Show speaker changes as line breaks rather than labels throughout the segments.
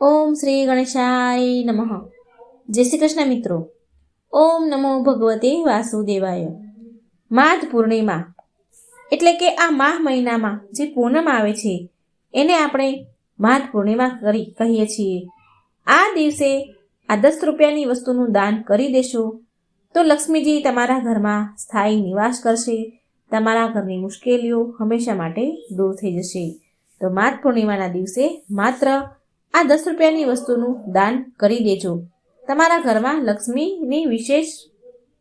ઓમ શ્રી ગણેશાય નમઃ. જય શ્રી કૃષ્ણ મિત્રો. ઓમ નમો ભગવતે વાસુદેવાય. માઘ પૂર્ણિમા. એટલે કે આ માહ મહિનામાં જે પૂનમ આવે છે, એને આપણે માઘ પૂર્ણિમા કરી કહીએ છીએ. આ દિવસે આ દસ રૂપિયાની વસ્તુનું દાન કરી દેશો, તો લક્ષ્મીજી તમારા ઘરમાં સ્થાયી નિવાસ કરશે. તમારા ઘરની મુશ્કેલીઓ હંમેશા માટે દૂર થઈ જશે. તો માઘ પૂર્ણિમાના દિવસે માત્ર આ દસ રૂપિયાની વસ્તુનું દાન કરી દેજો. તમારા ઘરમાં લક્ષ્મીની વિશેષ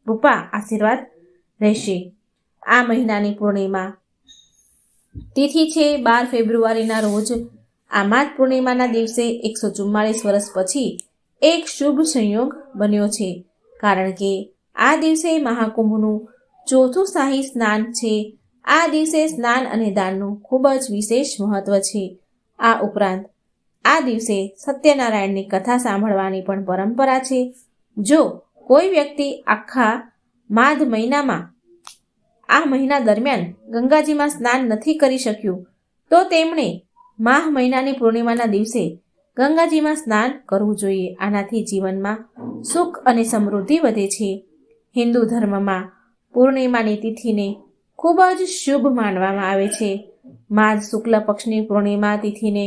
રૂપા આશીર્વાદ રહેશે. આ મહિનાની પૂર્ણિમા. તિથિ છે બાર ફેબ્રુઆરીના રોજ. આ માઘ પૂર્ણિમાના દિવસે એકસો ચુમ્માળીસ વર્ષ પછી એક શુભ સંયોગ બન્યો છે. કારણ કે આ દિવસે મહાકુંભનું ચોથું શાહી સ્નાન છે. આ દિવસે સ્નાન અને દાનનું ખૂબ જ વિશેષ મહત્વ છે. આ ઉપરાંત આ દિવસે સત્યનારાયણની કથા સાંભળવાની પણ પરંપરા છે. જો કોઈ વ્યક્તિ આખા માઘ મહિનામાં, આ મહિના દરમિયાન ગંગાજીમાં સ્નાન નથી કરી શક્યું, તો તેમણે માહ મહિનાની પૂર્ણિમાના દિવસે ગંગાજીમાં સ્નાન કરવું જોઈએ. આનાથી જીવનમાં સુખ અને સમૃદ્ધિ વધે છે. હિન્દુ ધર્મમાં પૂર્ણિમાની તિથિને ખૂબ જ શુભ માનવામાં આવે છે. માઘ શુક્લ પક્ષની પૂર્ણિમા તિથિને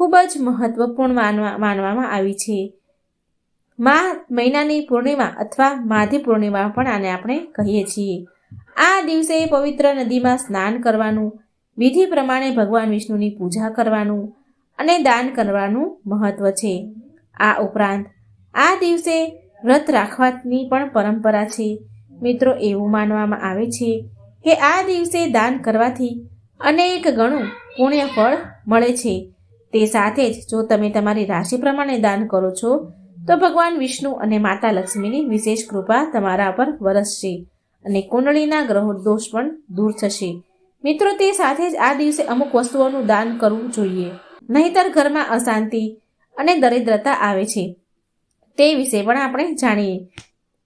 ખૂબ જ મહત્વપૂર્ણ માનવા, માનવામાં આવી છે. મા મહિનાની પૂર્ણિમા અથવા માધી પૂર્ણિમા પણ આને આપણે કહીએ છીએ. આ દિવસે પવિત્ર નદીમાં સ્નાન કરવાનું, વિધિ પ્રમાણે ભગવાન વિષ્ણુની પૂજા કરવાનું અને દાન કરવાનું મહત્વ છે. આ ઉપરાંત, આ દિવસે વ્રત રાખવાની પણ પરંપરા છે. મિત્રો, એવું માનવામાં આવે છે કે આ દિવસે દાન કરવાથી અનેક ગણું પુણ્ય ફળ મળે છે. તે સાથે જ જો તમે તમારી રાશિ પ્રમાણે દાન કરો છો, તો ભગવાન વિષ્ણુ અને માતા લક્ષ્મીની વિશેષ કૃપા તમારા પર વરસશે અને કુંડળીના ગ્રહો દોષ પણ દૂર થશે. મિત્રો, તે સાથે જ આ દિવસે અમુક વસ્તુઓનું દાન કરવું જોઈએ. નહીતર ઘરમાં અશાંતિ અને દરિદ્રતા આવે છે. તે વિશે પણ આપણે જાણીએ.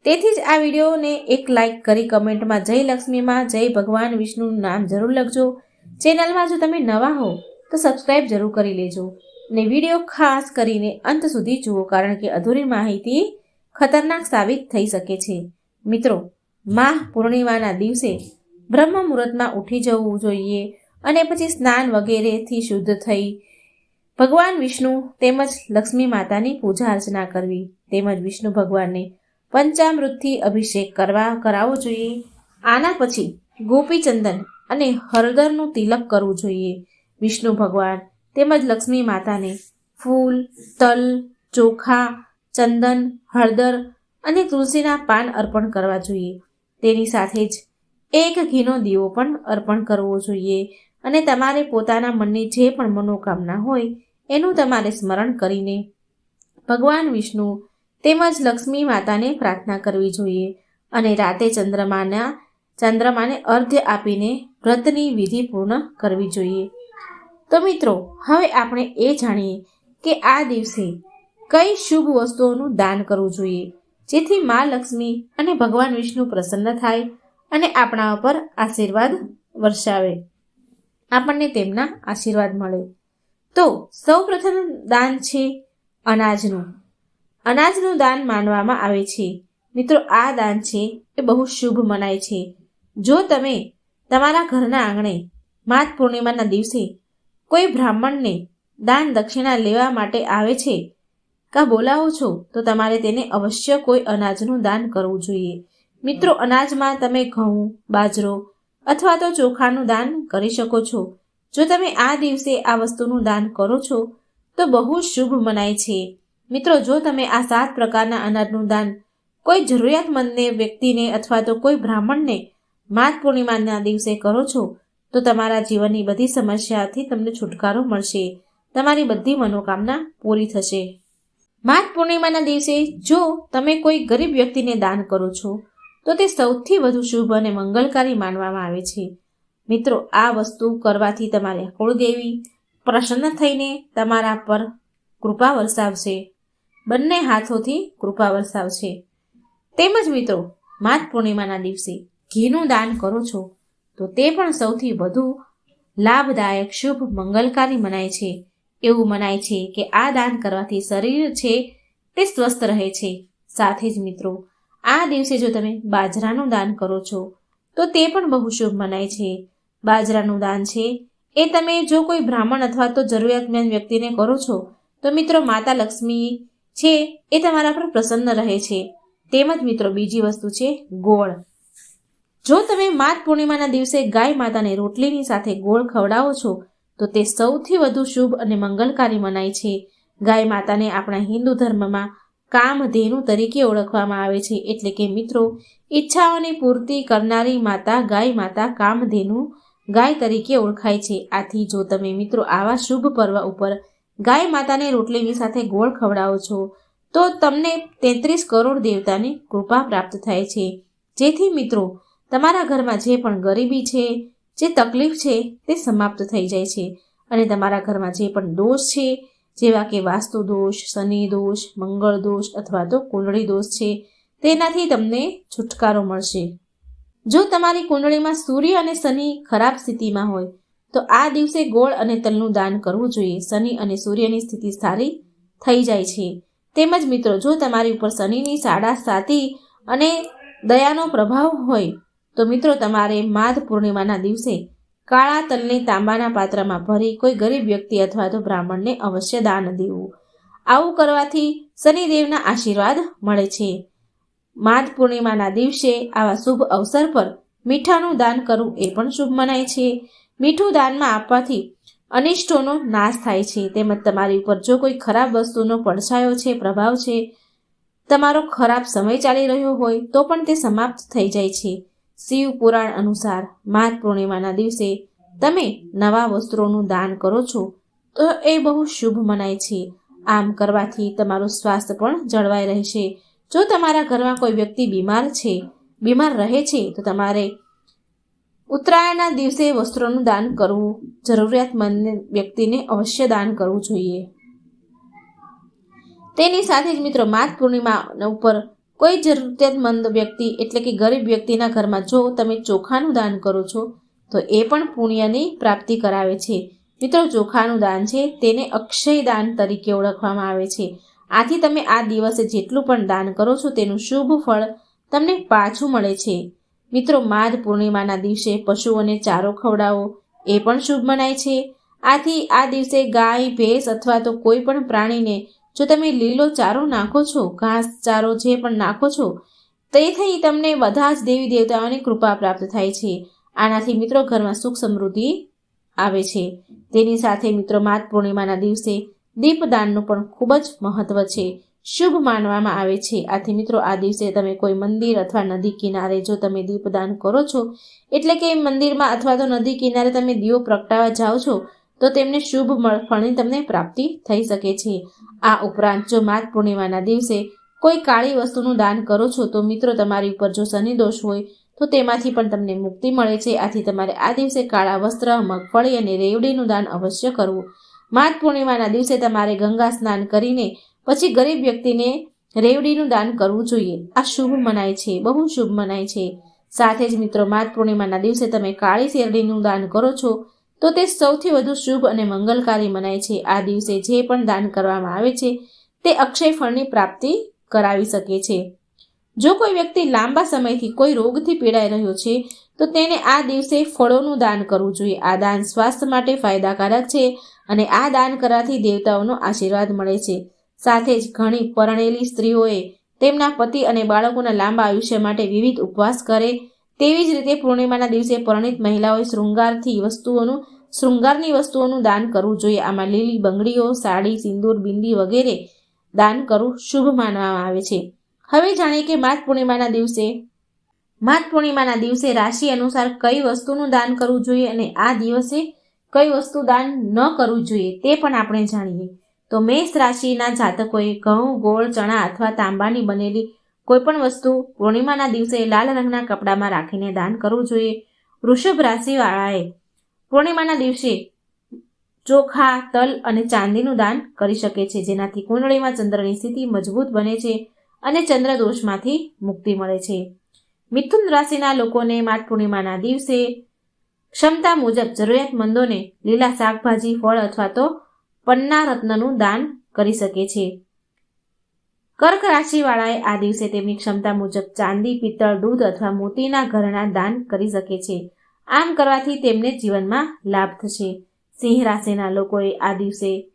તેથી જ આ વિડીયોને એક લાઇક કરી કમેન્ટમાં જય લક્ષ્મીમાં જય ભગવાન વિષ્ણુનું નામ જરૂર લખજો. ચેનલમાં જો તમે નવા હો તો સબસ્ક્રાઈબ જરૂર કરી લેજો. અને વીડિયો ખાસ કરીને અંત સુધી જુઓ કારણ કે અધૂરી માહિતી ખતરનાક સાબિત થઈ શકે છે. મિત્રો માહ પૂર્ણિમાના દિવસે બ્રહ્મ મુહૂર્તમાં ઉઠી જવું જોઈએ અને પછી સ્નાન વગેરેથી શુદ્ધ થઈ ભગવાન વિષ્ણુ તેમજ લક્ષ્મી માતાની પૂજા અર્ચના કરવી તેમજ વિષ્ણુ ભગવાનને પંચામૃતથી અભિષેક કરવા કરાવવો જોઈએ. આના પછી ગોપીચંદન અને હળદરનું તિલક કરવું જોઈએ. વિષ્ણુ ભગવાન, તેમજ લક્ષ્મી માતાને ફૂલ, તલ, ચોખા, ચંદન, હળદર અને તુલસીના પાન અર્પણ કરવા જોઈએ. તેની સાથે જ એક ઘીનો દીવો પણ અર્પણ કરવો જોઈએ અને તમારે પોતાના મનની જે પણ મનોકામના હોય એનું તમારે સ્મરણ કરીને ભગવાન વિષ્ણુ તેમજ લક્ષ્મી માતાને પ્રાર્થના કરવી જોઈએ અને રાતે ચંદ્રમાના ચંદ્રમાને અર્ધ્ય આપીને વ્રતની વિધિ પૂર્ણ કરવી જોઈએ. તો મિત્રો, હવે આપણે એ જાણીએ કે આ દિવસે કઈ શુભ વસ્તુઓનું દાન કરવું જોઈએ. જેથી મા લક્ષ્મી અને ભગવાન વિષ્ણુ પ્રસન્ન થાય અને આપણા ઉપર આશીર્વાદ વર્ષાવે. આપણને તેમના આશીર્વાદ મળે. તો સૌ પ્રથમ દાન છે અનાજનું. અનાજનું દાન માનવામાં આવે છે. મિત્રો, આ દાન છે એ બહુ શુભ મનાય છે. જો તમે તમારા ઘરના આંગણે માત પૂર્ણિમાના દિવસે કોઈ બ્રાહ્મણને દાન દક્ષિણા લેવા માટે આવે છે? કા બોલાવો છો? તો તમારે તેને અવશ્ય કોઈ અનાજનું દાન કરવું જોઈએ. મિત્રો, અનાજમાં તમે ઘઉં, બાજરો અથવા તો ચોખાનું દાન કરી શકો છો. જો તમે આ દિવસે આ વસ્તુનું દાન કરો છો, તો બહુ શુભ મનાય છે. મિત્રો, જો તમે આ સાત પ્રકારના અનાજનું દાન કોઈ જરૂરિયાતમંદને વ્યક્તિને અથવા તો કોઈ બ્રાહ્મણને માત પૂર્ણિમાના દિવસે કરો છો તો તમારા જીવનની બધી સમસ્યાથી તમને છુટકારો મળશે. તમારી બધી મનોકામના પૂરી થશે. માત પૂર્ણિમાના દિવસે જો તમે કોઈ ગરીબ વ્યક્તિને દાન કરો છો, તો તે સૌથી વધુ શુભ અને મંગલકારી માનવામાં આવે છે. મિત્રો, આ વસ્તુ કરવાથી તમારે કુળદેવી પ્રસન્ન થઈને તમારા પર કૃપા વરસાવશે. બંને હાથોથી કૃપા વરસાવશે. તેમજ મિત્રો માત પૂર્ણિમાના દિવસે ઘીનું દાન કરો છો તો તે પણ સૌથી વધુ લાભદાયક શુભ મંગલકારી મનાય છે. એવું મનાય છે કે આ દાન કરવાથી શરીર છે તે સ્વસ્થ રહે છે. સાથે જ મિત્રો, આ દિવસે જો તમે બાજરાનું દાન કરો છો, તો તે પણ બહુ શુભ મનાય છે. બાજરાનું દાન છે એ તમે જો કોઈ બ્રાહ્મણ અથવા તો જરૂરિયાતમંદ વ્યક્તિને કરો છો, તો મિત્રો માતા લક્ષ્મી છે એ તમારા પર પ્રસન્ન રહે છે. તેમજ મિત્રો બીજી વસ્તુ છે ગોળ. જો તમે માત પૂર્ણિમાના દિવસે ગાય માતાને રોટલીની સાથે ગોળ ખવડાવો છો, તો તે સૌથી વધુ શુભ અને મંગલકારી મનાય છે. ગાય માતાને આપણા હિન્દુ ધર્મમાં કામધેનુ તરીકે ઓળખવામાં આવે છે. એટલે કે મિત્રો, ઈચ્છાઓની પૂર્તિ કરનારી માતા ગાય માતા કામધેનુ ગાય તરીકે ઓળખાય છે. આથી જો તમે મિત્રો આવા શુભ પર્વ ઉપર ગાય માતાને રોટલીની સાથે ગોળ ખવડાવો છો, તો તમને તેત્રીસ કરોડ દેવતાની કૃપા પ્રાપ્ત થાય છે. જેથી મિત્રો તમારા ઘરમાં જે પણ ગરીબી છે, જે તકલીફ છે, તે સમાપ્ત થઈ જાય છે. અને તમારા ઘરમાં જે પણ દોષ છે, જેવા કે વાસ્તુ દોષ, શનિ દોષ, મંગળ દોષ અથવા તો કુંડળી દોષ છે, તેનાથી તમને છુટકારો મળશે. જો તમારી કુંડળીમાં સૂર્ય અને શનિ ખરાબ સ્થિતિમાં હોય, તો આ દિવસે ગોળ અને તલનું દાન કરવું જોઈએ. શનિ અને સૂર્યની સ્થિતિ સારી થઈ જાય છે. તેમજ મિત્રો, જો તમારી ઉપર શનિની સાડા સાતી અને દયાનો પ્રભાવ હોય તો મિત્રો, તમારે માધ પૂર્ણિમાના દિવસે કાળા તલને તાંબાના પાત્રમાં ભરી કોઈ ગરીબ વ્યક્તિ અથવા તો બ્રાહ્મણને અવશ્ય દાન દેવું. આવું કરવાથી શનિદેવના આશીર્વાદ મળે છે. માધ પૂર્ણિમાના દિવસે આવા શુભ અવસર પર મીઠાનું દાન કરવું એ પણ શુભ મનાય છે. મીઠું દાનમાં આપવાથી અનિષ્ટોનો નાશ થાય છે. તેમજ તમારી ઉપર જો કોઈ ખરાબ વસ્તુનો પડછાયો છે, પ્રભાવ છે, તમારો ખરાબ સમય ચાલી રહ્યો હોય, તો પણ તે સમાપ્ત થઈ જાય છે. શિવ પુરાણ અનુસાર માઘ પૂર્ણિમાના દિવસે તમે નવા વસ્ત્રોનું દાન કરો છો, તો એ બહુ શુભ મનાય છે. આમ કરવાથી તમારું સ્વાસ્થ્ય પણ જળવાઈ રહેશે. જો તમારા ઘરમાં કોઈ વ્યક્તિ બીમાર છે, બીમાર રહે છે, તો તમારે ઉત્તરાયણના દિવસે વસ્ત્રોનું દાન કરવું જરૂરિયાતમંદ વ્યક્તિને અવશ્ય દાન કરવું જોઈએ. તેની સાથે જ મિત્રો, માઘ પૂર્ણિમા ઉપર કોઈ જરૂરિયાતમંદ વ્યક્તિ એટલે કે ગરીબ વ્યક્તિના ઘરમાં જો તમે ચોખાનું દાન કરો છો, તો એ પણ પુણ્યની પ્રાપ્તિ કરાવે છે. મિત્રો, ચોખાનું દાન છે તેને અક્ષય દાન તરીકે ઓળખવામાં આવે છે. આથી તમે આ દિવસે જેટલું પણ દાન કરો છો તેનું શુભ ફળ તમને પાછું મળે છે. મિત્રો માધ પૂર્ણિમાના દિવસે પશુઓને ચારો ખવડાવો, એ પણ શુભ મનાય છે. આથી આ દિવસે ગાય, ભેંસ અથવા તો કોઈ પણ પ્રાણીને જો તમે લીલો ચારો નાખો છો, ઘાસ ચારો જે પણ નાખો છો, તે થઈ તમને બધા જ દેવી દેવતાઓની કૃપા પ્રાપ્ત થાય છે. આનાથી મિત્રો ઘરમાં સુખ સમૃદ્ધિ આવે છે. તેની સાથે મિત્રો માત પૂર્ણિમાના દિવસે દીપદાનનું પણ ખૂબ જ મહત્વ છે. શુભ માનવામાં આવે છે. આથી મિત્રો આ દિવસે તમે કોઈ મંદિર અથવા નદી કિનારે જો તમે દીપદાન કરો છો, એટલે કે મંદિરમાં અથવા તો નદી કિનારે તમે દીવો પ્રગટાવા જાઓ છો તો તેમને શુભ ફળની તમને પ્રાપ્તિ થઈ શકે છે. આ ઉપરાંત જો માઘ પૂર્ણિમાના દિવસે કોઈ કાળી વસ્તુનું દાન કરો છો તો મિત્રો તમારી ઉપર જો શનિ દોષ હોય તો તેમાંથી પણ તમને મુક્તિ મળે છે. આથી તમારે આ દિવસે કાળા વસ્ત્ર, મગફળી અને રેવડીનું દાન અવશ્ય કરવું. માઘ પૂર્ણિમાના દિવસે તમારે ગંગા સ્નાન કરીને પછી ગરીબ વ્યક્તિને રેવડીનું દાન કરવું જોઈએ. આ શુભ મનાય છે, બહુ શુભ મનાય છે. સાથે જ મિત્રો, માઘ પૂર્ણિમાના દિવસે તમે કાળી શેરડીનું દાન કરો છો તો તે સૌથી વધુ શુભ અને મંગલકારી મનાય છે. આ દિવસે જે પણ દાન કરવામાં આવે છે, તે અક્ષય ફળની પ્રાપ્તિ કરાવી શકે છે. જો કોઈ વ્યક્તિ લાંબા સમયથી કોઈ રોગથી પીડાઈ રહ્યો છે, તો તેને આ દિવસે ફળોનું દાન કરવું જોઈએ. આ દાન સ્વાસ્થ્ય માટે ફાયદાકારક છે અને આ દાન કરવાથી દેવતાઓનો આશીર્વાદ મળે છે. સાથે જ ઘણી પરણેલી સ્ત્રીઓએ તેમના પતિ અને બાળકોના લાંબા આયુષ્ય માટે વિવિધ ઉપવાસ કરે. તેવી જ રીતે પૂર્ણિમાના દિવસે પરણિત મહિલાઓએ શૃંગારથી વસ્તુઓનું શૃંગારની વસ્તુઓનું દાન કરવું જોઈએ. આમાં લીલી બંગડીઓ, સાડી, સિંદૂર, બિંદી વગેરે દાન કરવું શુભ માનવામાં આવે છે. હવે જાણીએ કે માઘ પૂર્ણિમાના દિવસે, માઘ પૂર્ણિમાના દિવસે રાશિ અનુસાર કઈ વસ્તુનું દાન કરવું જોઈએ અને આ દિવસે કઈ વસ્તુ દાન ન કરવું જોઈએ તે પણ આપણે જાણીએ. તો મેષ રાશિના જાતકોએ ઘઉં, ગોળ, ચણા અથવા તાંબાની બનેલી કોઈપણ વસ્તુ પૂર્ણિમાના દિવસે લાલ રંગના કપડામાં રાખીને દાન કરવું જોઈએ. વૃષભ રાશિવાળાએ પૂર્ણિમાના દિવસે ચોખા, તલ અને ચાંદીનું દાન કરી શકે છે. જેનાથી કુંડળીમાં ચંદ્રની સ્થિતિ મજબૂત બને છે અને ચંદ્ર દોષમાંથી મુક્તિ મળે છે. મિથુન રાશિના લોકોને માઠ પૂર્ણિમાના દિવસે ક્ષમતા મુજબ જરૂરિયાતમંદોને લીલા શાકભાજી, ફળ અથવા તો પન્ના રત્નનું દાન કરી શકે છે. કર્ક રાશિવાળાએ આ દિવસે તેમની ક્ષમતા મુજબ ચાંદી, પિત્તળ, દૂધ અથવા મોતીના ઘરના દાન કરી શકે છે. આમ કરવાથી તેમને જીવનમાં લાભ થશે. સિંહ રાશિના લોકોએ આ દિવસે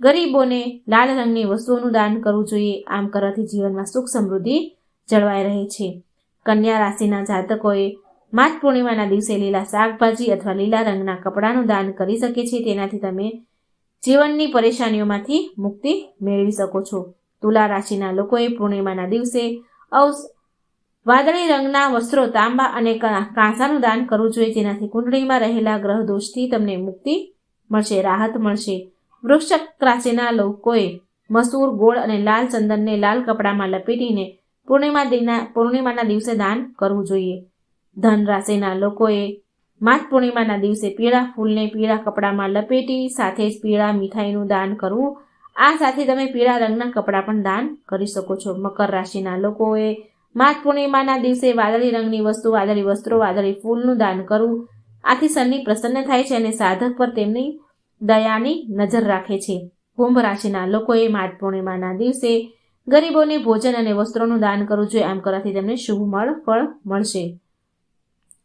ગરીબોને લાલ રંગની વસ્તુઓનું દાન કરવું જોઈએ. આમ કરવાથી જીવનમાં સુખ સમૃદ્ધિ જળવાઈ રહે છે. કન્યા રાશિના જાતકોએ માત પૂર્ણિમાના દિવસે લીલા શાકભાજી અથવા લીલા રંગના કપડાનું દાન કરી શકે છે. તેનાથી તમે જીવનની પરેશાનીઓમાંથી મુક્તિ મેળવી શકો છો. તુલા રાશિના લોકોએ પૂર્ણિમાના દિવસે અવસ વાદળી રંગના વસ્ત્રો, તાંબા અને કાંસાનું દાન કરવું જોઈએ. જેનાથી કુંડળીમાં રહેલા ગ્રહ દોષથી તમને મુક્તિ મળશે, રાહત મળશે. વૃક્ષક રાશિના લોકોએ મસૂર, ગોળ અને લાલ ચંદનને લાલ કપડામાં લપેટીને પૂર્ણિમા દિના પૂર્ણિમાના દિવસે દાન કરવું જોઈએ. ધન રાશિના લોકોએ માત પૂર્ણિમાના દિવસે પીળા ફૂલને પીળા કપડામાં લપેટી સાથે જ પીળા મીઠાઈનું દાન કરવું. આ સાથે તમે પીળા રંગના કપડાં પણ દાન કરી શકો છો. મકર રાશિના લોકોએ માત પૂર્ણિમાના દિવસે વાદળી રંગની વસ્તુ, વાદળી વસ્ત્રો, વાદળી ફૂલનું દાન કરવું. આથી શનિ પ્રસન્ન થાય છે અને સાધક પર તેમની દયાની નજર રાખે છે. કુંભ રાશિના લોકોએ માઘ પૂર્ણિમાના દિવસે ગરીબોને ભોજન અને વસ્ત્રોનું દાન કરવું જોઈએ. આમ કરવાથી તેમને શુભ મળ, ફળ મળશે.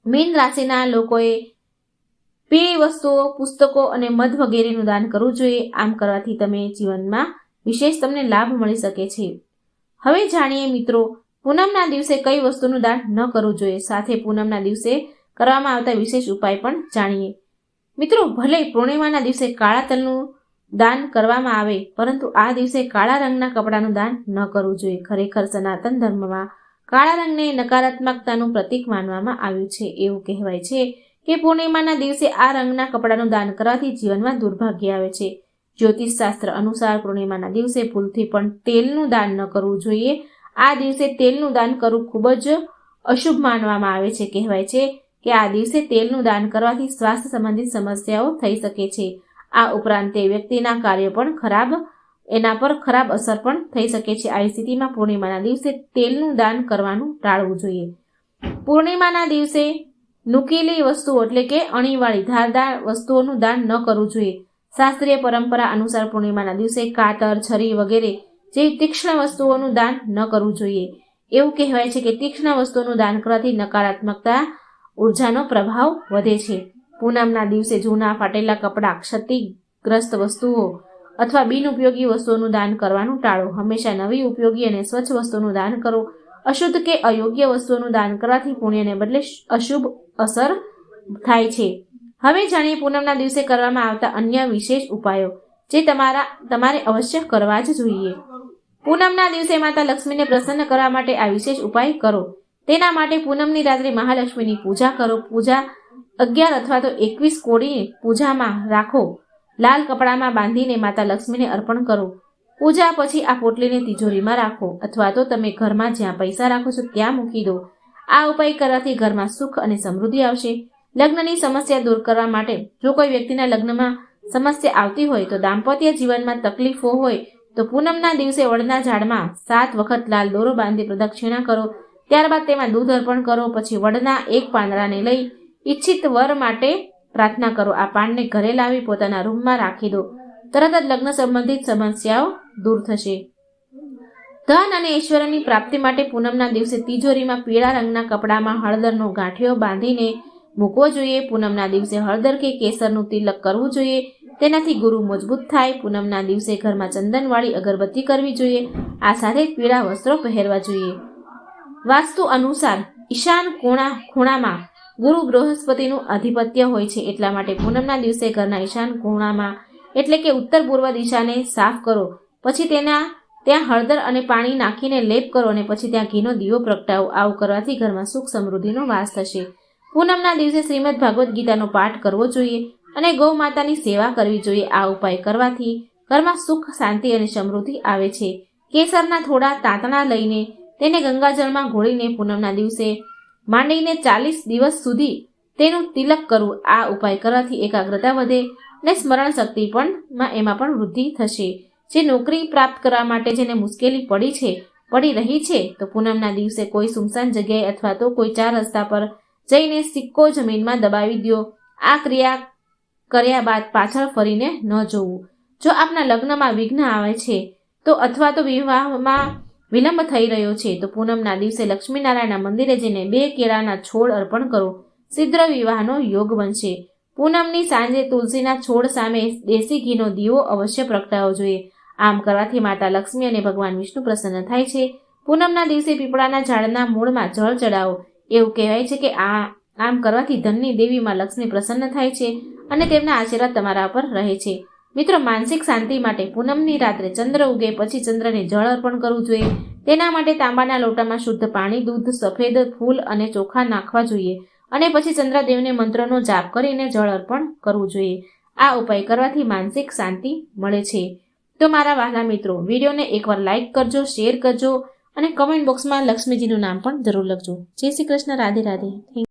મીન રાશિના લોકોએ પીળી વસ્તુઓ, પુસ્તકો અને મધ વગેરેનું દાન કરવું જોઈએ. આમ કરવાથી તમે જીવનમાં વિશેષ તમને લાભ મળી શકે છે. હવે જાણીએ મિત્રો પૂનમના દિવસે કઈ વસ્તુનું દાન ન કરવું જોઈએ? સાથે પૂનમના દિવસે કરવામાં આવતા વિશેષ ઉપાય પણ જાણીએ. મિત્રો, ભલે પૂર્ણિમાના દિવસે કાળા તલનું દાન કરવામાં આવે, પરંતુ આ દિવસે કાળા રંગના કપડાનું દાન ન કરવું જોઈએ. ખરેખર સનાતન ધર્મમાં કાળા રંગને નકારાત્મકતાનું પ્રતીક માનવામાં આવ્યું છે. એવું કહેવાય છે કે પૂર્ણિમાના દિવસે આ રંગના કપડાનું દાન કરવાથી જીવનમાં દુર્ભાગ્ય આવે છે. જ્યોતિષ શાસ્ત્ર અનુસાર પૂર્ણિમાના દિવસે ભૂલથી પણ તેલનું દાન ન કરવું જોઈએ. આ દિવસે તેલનું દાન કરવું ખૂબ જ અશુભ માનવામાં આવે છે. કહેવાય છે કે આ દિવસે તેલનું દાન કરવાથી સ્વાસ્થ્ય સંબંધિત સમસ્યાઓ થઈ શકે છે. આ ઉપરાંત તે વ્યક્તિના કાર્ય પણ ખરાબ, એના પર ખરાબ અસર પણ થઈ શકે છે. આવી સ્થિતિમાં પૂર્ણિમાના દિવસે તેલનું દાન કરવાનું ટાળવું જોઈએ. પૂર્ણિમાના દિવસે નુકીલી વસ્તુઓ એટલે કે અણીવાળી, ધારદાર વસ્તુઓનું દાન ન કરવું જોઈએ. શાસ્ત્રીય પરંપરા અનુસાર પૂર્ણિમાના દિવસે કાતર, છરી વગેરે જેવી તીક્ષ્ણ વસ્તુઓનું દાન ન કરવું જોઈએ. એવું કહેવાય છે કે તીક્ષ્ણ વસ્તુઓનું દાન કરવાથી નકારાત્મકતા, ઉર્જાનો પ્રભાવ વધે છે. પૂનમના દિવસે જૂના ફાટેલા કપડાં, ક્ષતિગ્રસ્ત વસ્તુઓ અથવા બિનઉપયોગી વસ્તુઓનું દાન કરવાનું ટાળો. હંમેશા નવી ઉપયોગી અને સ્વચ્છ વસ્તુનું દાન કરો. અશુદ્ધ કે અયોગ્ય વસ્તુઓનું દાન કરવાથી પુણ્યને બદલે અશુભ અસર થાય છે. હવે જાણીએ પૂનમના દિવસે કરવામાં આવતા અન્ય વિશેષ ઉપાયો. જે તમારા તમારે અવશ્ય કરવા જ જોઈએ. પૂનમના દિવસે માતા લક્ષ્મીને પ્રસન્ન કરવા માટે આ વિશેષ ઉપાય કરો. તેના માટે પૂનમની રાત્રે મહાલક્ષ્મીની પૂજા કરો. પૂજા અગિયાર અથવા તો એકવીસ કોળીને પૂજામાં રાખો. લાલ કપડામાં બાંધીને માતા લક્ષ્મીને અર્પણ કરો. પૂજા પછી આ પોટલીને તિજોરીમાં રાખો. અથવા તો તમે ઘરમાં જ્યાં પૈસા રાખો છો ત્યાં મૂકી દો. આ ઉપાય કરવાથી ઘરમાં સુખ અને સમૃદ્ધિ આવશે. લગ્નની સમસ્યા દૂર કરવા માટે જો કોઈ વ્યક્તિના લગ્નમાં સમસ્યા આવતી હોય તો દાંપત્ય જીવનમાં તકલીફો હોય તો પૂનમના દિવસે વડના ઝાડમાં સાત વખત લાલ દોરો બાંધી પ્રદક્ષિણા કરો. ત્યારબાદ તેમાં દૂધ અર્પણ કરો, પછી વડના એક પાંદડાને લઈ ઈચ્છિત વર માટે પ્રાર્થના કરો. આ પાનને ઘરે લાવી પોતાના રૂમમાં રાખી દો. તરત જ લગ્ન સંબંધિત સમસ્યાઓ દૂર થશે. ધન અને ઈશ્વરની પ્રાપ્તિ માટે પૂનમના દિવસે તિજોરીમાં પીળા રંગના કપડામાં હળદરનો ગાંઠિયો બાંધીને મૂકવો જોઈએ. પૂનમના દિવસે હળદર કે કેસરનું તિલક કરવું જોઈએ. તેનાથી ગુરુ મજબૂત થાય. પૂનમના દિવસે ઘરમાં ચંદનવાળી અગરબત્તી કરવી જોઈએ. આ સાથે પીળા વસ્ત્રો પહેરવા જોઈએ. વાસ્તુ અનુસાર ઈશાન ખૂણા, ખૂણામાં ગુરુ બૃહસ્પતિનું આધિપત્ય હોય છે. એટલા માટે પૂનમના દિવસે ઘરના ઈશાન ખૂણામાં એટલે કે ઉત્તર પૂર્વ દિશાને સાફ કરો. પછી તેના, ત્યાં હળદર અને પાણી નાખીને લેપ કરો અને પછી ત્યાં ઘીનો દીવો પ્રગટાવો. આવું કરવાથી ઘરમાં સુખ સમૃદ્ધિનો વાસ થશે. પૂનમના દિવસે શ્રીમદ ભાગવદ્ ગીતાનો પાઠ કરવો જોઈએ અને ગૌ માતાની સેવા કરવી જોઈએ આ ઉપાય કરવાથી ઘરમાં સુખ, શાંતિ અને સમૃદ્ધિ આવે છે. કેસરના થોડા તાંતણા લઈને તેને ગંગાજળમાં ઘોળીને પૂનમના દિવસે માંડીને ચાલીસ દિવસ સુધી તેનું તિલક કરવું, આ ઉપાય કરવાથી એકાગ્રતા વધે અને સ્મરણ શક્તિ પણ એમાં પણ વૃદ્ધિ થશે. જે નોકરી પ્રાપ્ત કરવા માટે જેને મુશ્કેલી પડી છે, પડી રહી છે, તો પૂનમના દિવસે કોઈ સુમસાન જગ્યાએ અથવા તો કોઈ ચાર રસ્તા પર જઈને સિક્કો જમીનમાં દબાવી દો આ ક્રિયા કર્યા બાદ પાછળ ફરીને ન જોવું. જો આપના લગ્નમાં વિઘ્ન આવે છે, તો અથવા તો વિવાહમાં વિલંબ થઈ રહ્યો છે, તો પૂનમના દિવસે લક્ષ્મીનારાયણના મંદિરે જઈને બે કેળાના છોડ અર્પણ કરો. સિદ્ર વિવાહનો યોગ બનશે. પૂનમની સાંજે તુલસીના છોડ સામે દેશી ઘીનો દીવો અવશ્ય પ્રગટાવવો જોઈએ. આમ કરવાથી માતા લક્ષ્મી અને ભગવાન વિષ્ણુ પ્રસન્ન થાય છે. પૂનમના દિવસે પીપળાના ઝાડના મૂળમાં જળ ચડાવો. એવું કહેવાય છે કે આ આમ કરવાથી ધનની દેવીમાં લક્ષ્મી પ્રસન્ન થાય છે અને તેમના આશીર્વાદ તમારા પર રહે છે. મિત્રો, માનસિક શાંતિ માટે પૂનમની રાત્રે ચંદ્ર ઉગે પછી ચંદ્રને જળ અર્પણ કરવું જોઈએ. તેના માટે તાંબાના લોટામાં શુદ્ધ પાણી, દૂધ, સફેદ ફૂલ અને ચોખા નાખવા જોઈએ અને પછી ચંદ્રદેવને મંત્રનો જાપ કરીને જળ અર્પણ કરવું જોઈએ. આ ઉપાય કરવાથી માનસિક શાંતિ મળે છે. તો મારા વહાલા મિત્રો, વિડીયોને એકવાર લાઈક કરજો, શેર કરજો અને કમેન્ટ બોક્સમાં લક્ષ્મીજીનું નામ પણ જરૂર લખજો. જય શ્રી કૃષ્ણ રાધે રાધે. Thank